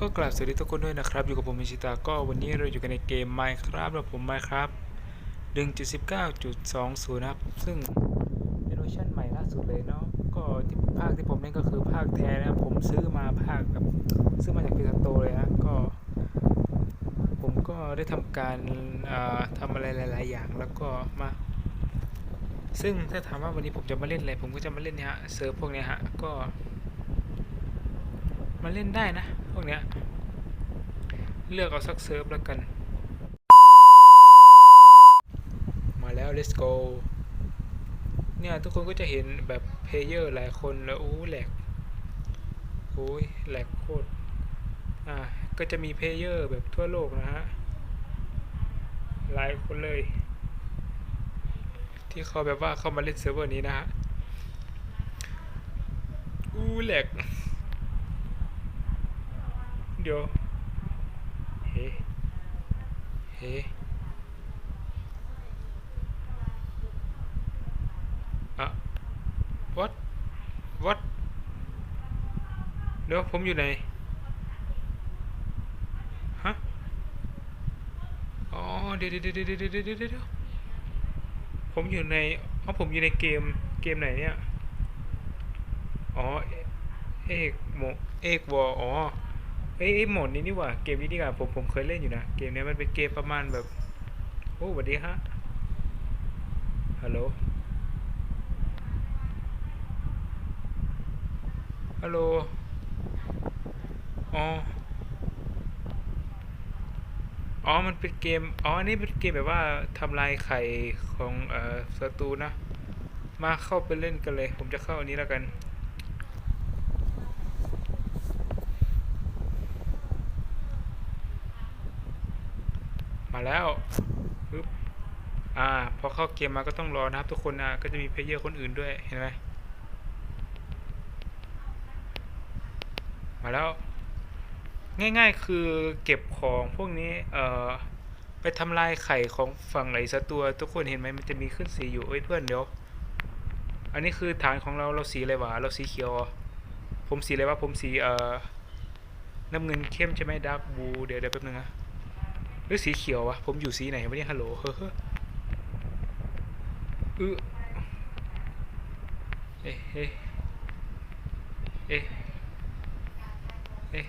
ก็กราบสวัสดีทุกคนด้วยนะครับ อยู่กับผมมิชิตาก็วันนี้เราอยู่กันในเกม Minecraft แล้วผม Minecraft 1.19.20 นะครับ ซึ่งเป็นเวอร์ชันใหม่ล่าสุดเลยเนาะก็ที่ภาคที่ผมเล่นก็คือภาคแท้นะครับผมซื้อมาภาคแบบซื้อมาจากพิซาโตเลยนะก็ ผมก็ได้ทำการทำอะไรหลาย ๆ อย่างแล้วก็มาซึ่งถ้าถามว่าวันนี้ผมจะมาเล่นอะไรผมก็จะมาเล่นเนี่ยฮะเซิร์ฟพวกเนี้ยฮะก็ มาเล่นได้นะพวกเนี้ย เลือกเอาสักเซิร์ฟแล้วกัน มาแล้ว let's go เนี่ยทุกคนก็จะเห็นแบบเพลเยอร์หลายคนแล้วโอ้แหลกโอ้ยแหลกโคตร อ่า ก็จะมีเพลเยอร์แบบทั่วโลกนะฮะ หลายคนเลย ที่เขาแบบว่าเข้ามาเล่นเซิร์ฟเวอร์นี้นะฮะ อู้แหลก เดียว เฮ้ เฮ้อะ what what เดี๋ยวผมอยู่ไหน ฮะ อ๋อเดี๋ยวเดี๋ยวเดี๋ยวเดี๋ยวเดี๋ยวเดี๋ยวเดี๋ยวผมอยู่ในอ๋อผมอยู่ในเกม เกมไหนเนี่ย อ๋อ เอกโมเอกวออ๋อ เอ้ยเอ้โหมดนี้นี่ว่าเกมนี้นี่หว่าผมผมเคยเล่นอยู่นะ เกมเนี้ยมันเป็นเกมประมาณแบบ โอ้สวัสดีฮะ ฮัลโหล ฮัลโหล อ๋อ อ๋อ มันเป็นเกม อ๋อ อันนี้เป็นเกมแบบว่าทำลายไข่ของเอ่อศัตรูนะ มาเข้าไปเล่นกันเลย ผมจะเข้าอันนี้แล้วกัน มาแล้วปึ๊บอ่าพอเข้าเกมมาก็ต้องรอนะครับทุกคนนะก็จะมีเพลเยอร์คนอื่นด้วยเห็นไหมมาแล้ว ง่าย ๆ คือเก็บของพวกนี้เอ่อไปทำลายไข่ของฝั่งไหนสักตัว ทุกคนเห็นไหมมันจะมีขึ้นสีอยู่เอ้ยเพื่อนเดี๋ยว อันนี้คือฐานของเราเราสีอะไรวะเราสีเขียวผมสีอะไรวะผมสีเอ่อน้ำเงินเข้มใช่ไหมดาร์กบูเดี๋ยวเดี๋ยวแป๊บนึงนะ หรือสีเขียววะผมอยู่สีไหนวะเนี่ยฮัลโหลเฮ้อเอเออเอ๊ะเอ๊ะเอ๊ะเอ๊ะ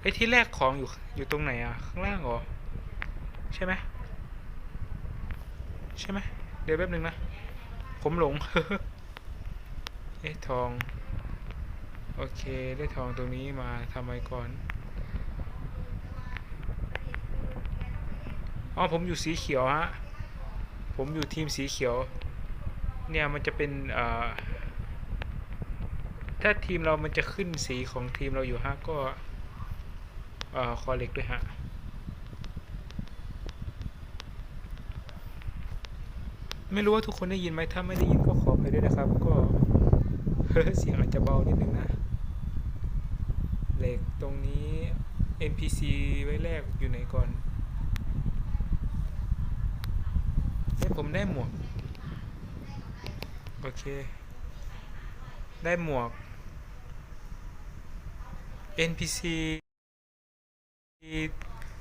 ไอ้ที่แรกของอยู่อยู่ตรงไหนอะ ข้างล่างเหรอ ใช่ไหมใช่ไหมเดี๋ยวแป๊บนึงนะ ผมหลง เอ๊ะทอง โอเค ได้ทองตรงนี้มาทำไมก่อน อ๋อผมอยู่สีเขียวฮะ ผมอยู่ทีมสีเขียว เนี่ยมันจะเป็นถ้าทีมเรามันจะขึ้นสีของทีมเราอยู่ฮะ ก็เอ่อคอเล็กด้วยฮะไม่รู้ว่าทุกคนได้ยินไหมถ้าไม่ได้ยินก็ขอไปด้วยนะครับ ก็เสียงอาจจะเบานิดนึงนะ เหล็กตรงนี้ NPC ไว้แรกอยู่ไหนก่อน เฮ้ผมได้หมวก โอเค ได้หมวก NPC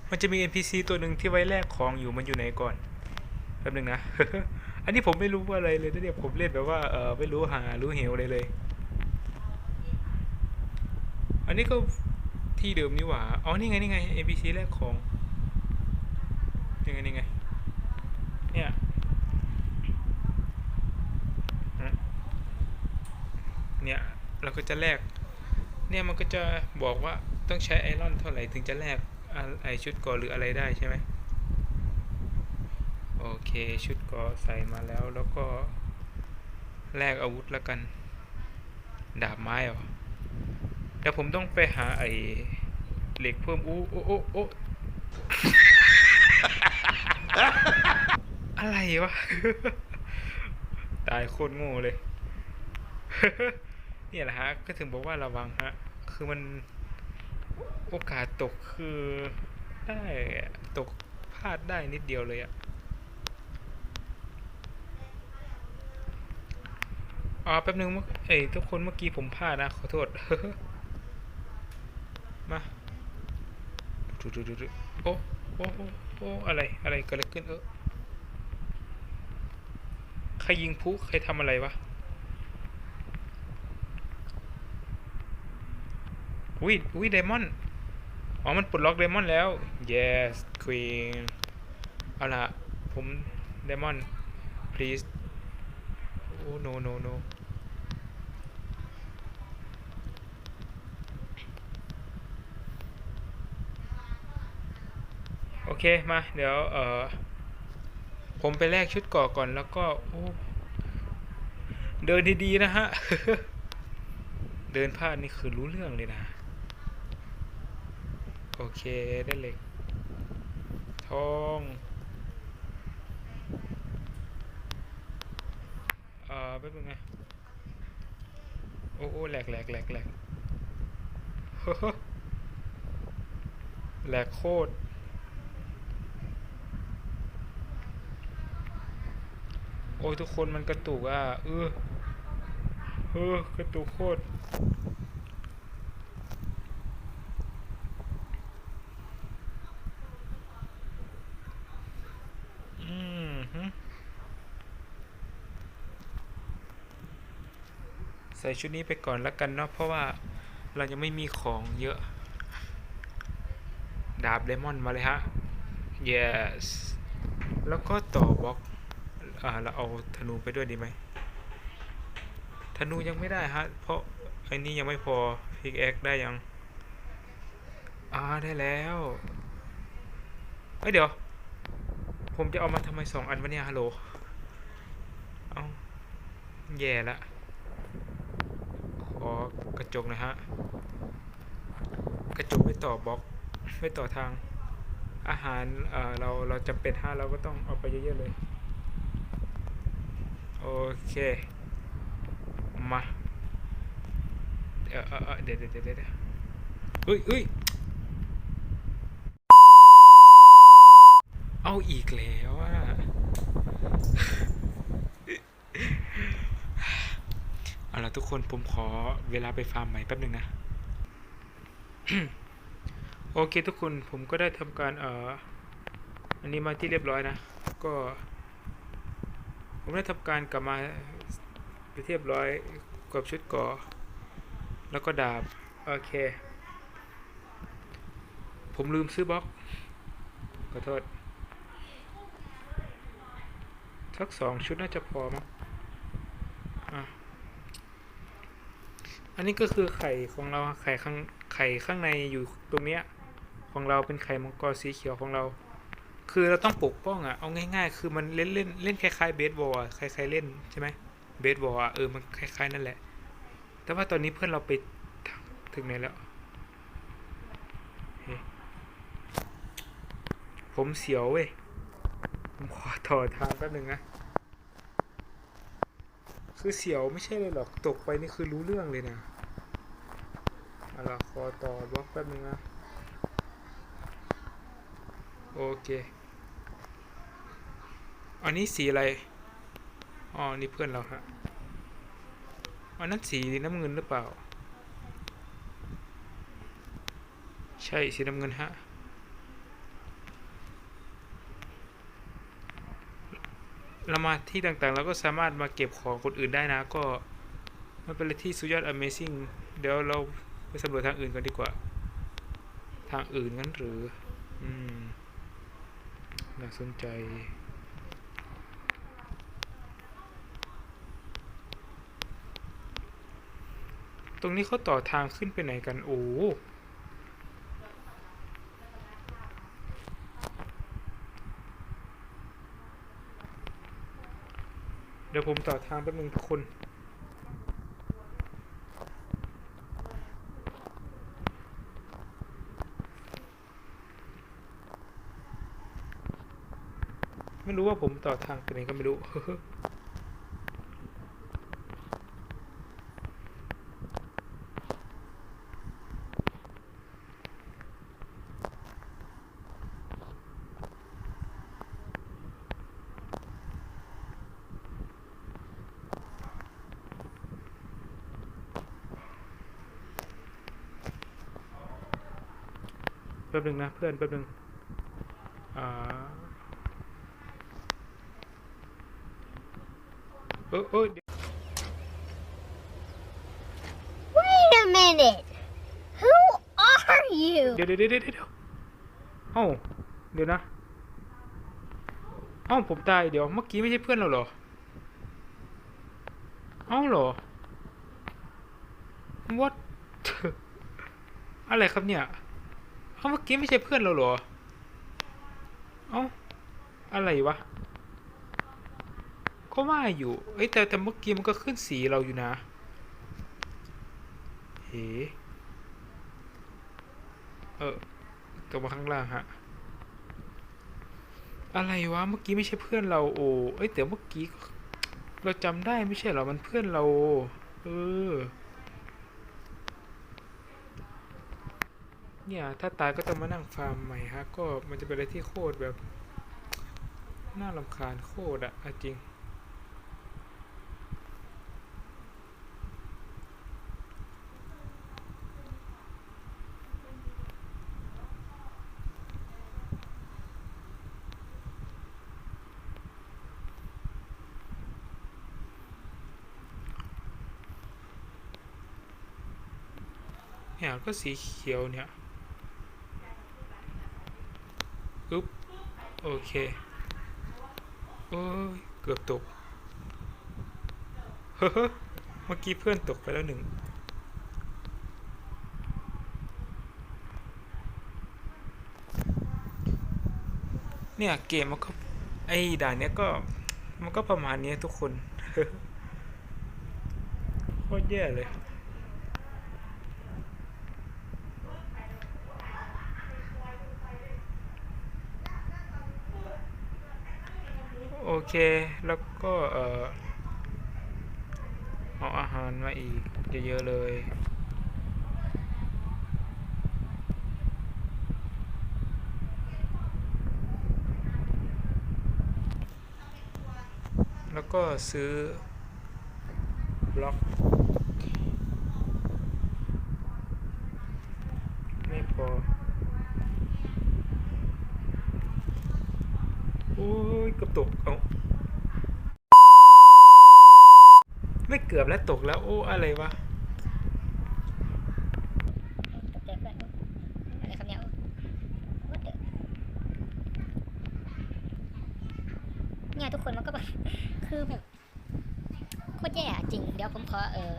มันจะมี NPC ตัวหนึ่งที่ไว้แลกของอยู่มันอยู่ไหนก่อนแป๊บนึงนะ อันนี้ผมไม่รู้อะไรเลยนะเนี่ยผมเล่นแบบว่าเออไม่รู้หารู้เหวอะไรเลย อันนี้ก็ที่เดิมนี่หว่าอ๋อนี่ไงนี่ไง NPC แลกของนี่ไงนี่ไงเนี่ยฮะ เนี่ยเราก็จะแลกเนี่ยมันก็จะบอกว่าต้องใช้ไอรอนเท่าไหร่ถึงจะแลกไอชุดก่อหรืออะไรได้ใช่ไหมโอเคชุดก่อใส่มาแล้วแล้วก็แลกอาวุธแล้วกัน ดาบไม้เหรอเดี๋ยวผมต้องไปหาไอเหล็กเพิ่มอู้โอ้โอ้โอ้อะไรวะ ตายโคตรโง่เลย เนี่ยแหละฮะ ก็ถึงบอกว่าระวังฮะ คือมันโอกาสตกคือได้ตกพลาดได้นิดเดียวเลยอะอ๋อแป๊บนึงเมื่อเอ้ยทุกคนเมื่อกี้ผมพลาดนะ ขอโทษ มาดูดูดูดูโอ้โอ้โอ้โอ้อะไร อะไรเกิดอะไรขึ้นเออ ใครยิงพลุใครทำอะไรวะ อุ้ยอุ้ยไดมอนด์อ๋อ มันปลดล็อกไดมอนด์แล้ว yes queen เอาล่ะผมไดมอนด์ please โอ้ no no no โอเค มา เดี๋ยว เอ่อผมไปแลกชุดกราะก่อนแล้วก็ โอ้เดินดีๆนะฮะ เดินพลาดนี่คือรู้เรื่องเลยนะ โอเคได้เหล็ก ทองเอ่อแป๊บนึงนะโอ้โอ้แหลกแหลกแหลกแหลกแหลกโคตรโอ้ยทุกคนมันกระตุกอะเออเออกระตุกโคตร อืมฮึใส่ชุดนี้ไปก่อนแล้วกันเนาะเพราะว่าเรายังไม่มีของเยอะ ดาบเลมอนมาเลยฮะ yes แล้วก็ต่อบล็อกอ่าเราเอาธนูไปด้วยดีไหมธนูยังไม่ได้ฮะ เพราะไอ้นี่ยังไม่พอพิกแอคได้ยัง อ่าได้แล้วเอ้ยเดี๋ยว ผมจะเอามาทำไมสองอันวะเนี่ยฮัลโหล เอาแย่ละ อกระจกนะฮะ กระจกไม่ต่อบล็อกไม่ต่อทาง อาหารเเราเราจำเป็นฮะเราก็ต้องเอาไปเยอะๆเลย โอเค มาเออเออเอ่อเดี๋ยวเดี๋ยวเดี๋ยวเดี๋ยวเฮ้ยเฮ้ยเอาอีกแล้วอะ เอาล่ะ ทุกคนผมขอเวลาไปฟาร์มใหม่แป๊บหนึ่งนะ โอเคทุกคนผมก็ได้ทำการเอ่ออันนี้มาที่เรียบร้อยนะ ก็ ผมได้ทำการกลับมาไปเรียบร้อยกับชุดก่อ แล้วก็ดาบ โอเค ผมลืมซื้อบล็อกขอโทษสักสองชุดน่าจะพอมั้งอะ อันนี้ก็คือไข่ของเราไข่ข้างไข่ข้างในอยู่ตรงเนี้ยของเราเป็นไข่มังกรสีเขียวของเรา คือเราต้องปกป้องอะเอาง่ายๆ คือมันเล่นเล่นเล่นคล้ายๆเบสบอลอะใครๆเล่นใช่ไหมเบสบอลอะเออมันคล้ายๆนั่นแหละ แต่ว่าตอนนี้เพื่อนเราไปถึงไหนแล้วผมเสียวเว้ยผมขอต่อทางแป๊บนึงนะคือเสียวไม่ใช่เลยหรอกตกไปนี่คือรู้เรื่องเลยนะ เอาล่ะขอต่อบล็อกแป๊บนึงนะ โอเค อันนี้สีอะไร อ๋อ นี่เพื่อนเราฮะอันนั้นสีน้ำเงินหรือเปล่า ใช่สีน้ำเงินฮะ เรามาที่ต่างๆ เราก็สามารถมาเก็บของคนอื่นได้นะ ก็มันเป็นอะไรที่สุดยอด Amazing เดี๋ยวเรา ไปสำรวจทางอื่นกันดีกว่า ทางอื่นงั้นหรือ อืม น่าสนใจตรงนี้เขาต่อทางขึ้นไปไหนกัน โอ้ เดี๋ยวผมต่อทางแป๊บนึงทุกคน ว่าผมต่อทางไปไหนก็ไม่รู้โป๊บนึงนะเพื่อนแป๊บนึงอ่าเออเออเดี๋ย Wait a minute. Who are you? เดี๋ยวเดี๋ยวเดี๋ยวเดี๋ยวเอ้าเดี๋ยวนะเอ้าผมตายเดี๋ยวเมื่อกี้ไม่ใช่เพื่อนเราเหรอเอ้าเหรอ what อะไรครับเนี่ยเอ้าเมื่อกี้ไม่ใช่เพื่อนเราเหรอเอ้าอะไรวะ ก็ว่าอยู่ เอ้ยแต่แต่เมื่อกี้มันก็ขึ้นสีเราอยู่นะเฮ้เออตกมาข้างล่างฮะ อะไรวะ เมื่อกี้ไม่ใช่เพื่อนเราโอ้เอ้ยแต่เมื่อกี้เราจำได้ไม่ใช่เหรอ มันเพื่อนเรา เออ เนี่ย ถ้าตายก็ต้องมานั่งฟาร์มใหม่ฮะ ก็มันจะเป็นอะไรที่โคตรแบบ น่ารำคาญโคตรอะอาจริง เนี่ยก็สีเขียวเนี่ยอึ๊บโอเคโอ้ยเกือบตกเฮ้อเมื่อกี้เพื่อนตกไปแล้วหนึ่งเนี่ยเกมมันก็ไอ้ด่านเนี้ยก็มันก็ประมาณนี้ทุกคนโคตรแย่เลย โอ เค แล้วก็เออเอาอาหารมาอีกเยอะๆเลยแล้วก็ซื้อบล็อก ไม่พอ โอ้ยเกือบตก เอาไม่เกือบแล้วตกแล้ว โอ้ อะไรวะเจอเพื่อนอะไรครับเนี่ย What the เนี่ยทุกคนมันก็แบบคือแบบโคตรแย่อะจริง เดี๋ยวผมขอเออ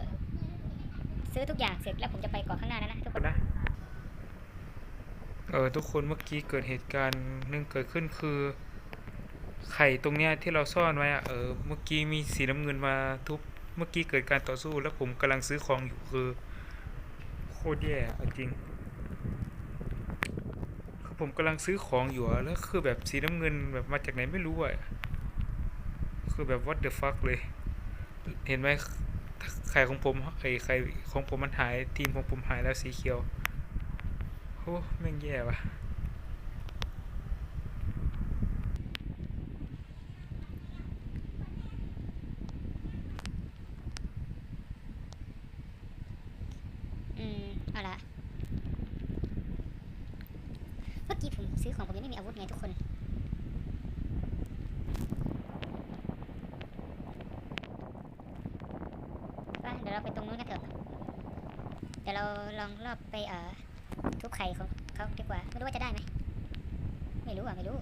ซื้อทุกอย่างเสร็จแล้วผมจะไปเกาะข้างหน้าแล้วนะทุกคนนะเออทุกคนเมื่อกี้เกิดเหตุการณ์หนึ่งเกิดขึ้นคือ ไข่ตรงเนี้ยที่เราซ่อนไว้อะเออเมื่อกี้มีสีน้ำเงินมาทุบ เมื่อกี้เกิดการต่อสู้แล้วผมกำลังซื้อของอยู่คือ โคตรแย่จริงคือผมกำลังซื้อของอยู่แล้วคือแบบสีน้ำเงินแบบมาจากไหนไม่รู้อะคือแบบ what the fuck เลย เห็นไหมไข่ของผมไอ้ไข่ของผมมันหายทีมของผมหายแล้วสีเขียวโอ้แม่งแย่ว่ะ อืม เอาละเมื่อกี้ผมซื้อของผมยังไม่มีอาวุธไงทุกคนไปเดี๋ยวเราไปตรงนู้นกันเถอะ เดี๋ยวเราลองรอบไปเอ่อทุบไข่ของเขาดีกว่า ไม่รู้ว่าจะได้ไหม ไม่รู้อะ ไม่รู้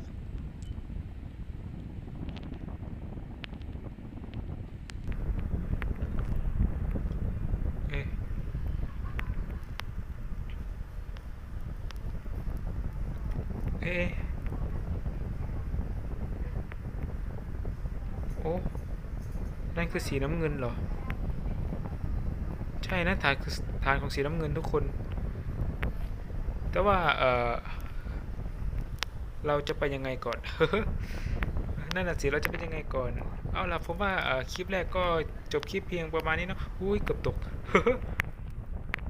เอ๊ะ เอโอ้นั่นคือสีน้ำเงินเหรอ ใช่นะฐานคือฐานของสีน้ำเงินทุกคน แต่ว่า เออเราจะไปยังไงก่อน นั่นน่ะสิเราจะเป็นยังไงก่อน เอาล่ะผมว่าเอ่อคลิปแรกก็จบคลิปเพียงประมาณนี้เนาะอุ้ยเกือบตก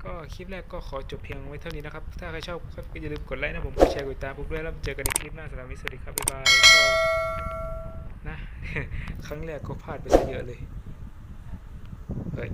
ก็คลิปแรกก็ขอจบเพียงไว้เท่านี้นะครับ ถ้าใครชอบก็อย่าลืมกดไลค์นะผมกดแชร์กดติดตามผมด้วยแล้วเจอกันในคลิปหน้าสำหรับวันนี้สวัสดีครับบ๊ายบายก็นะ ครั้งแรกก็พลาดไปซะเยอะเลยเฮ้ย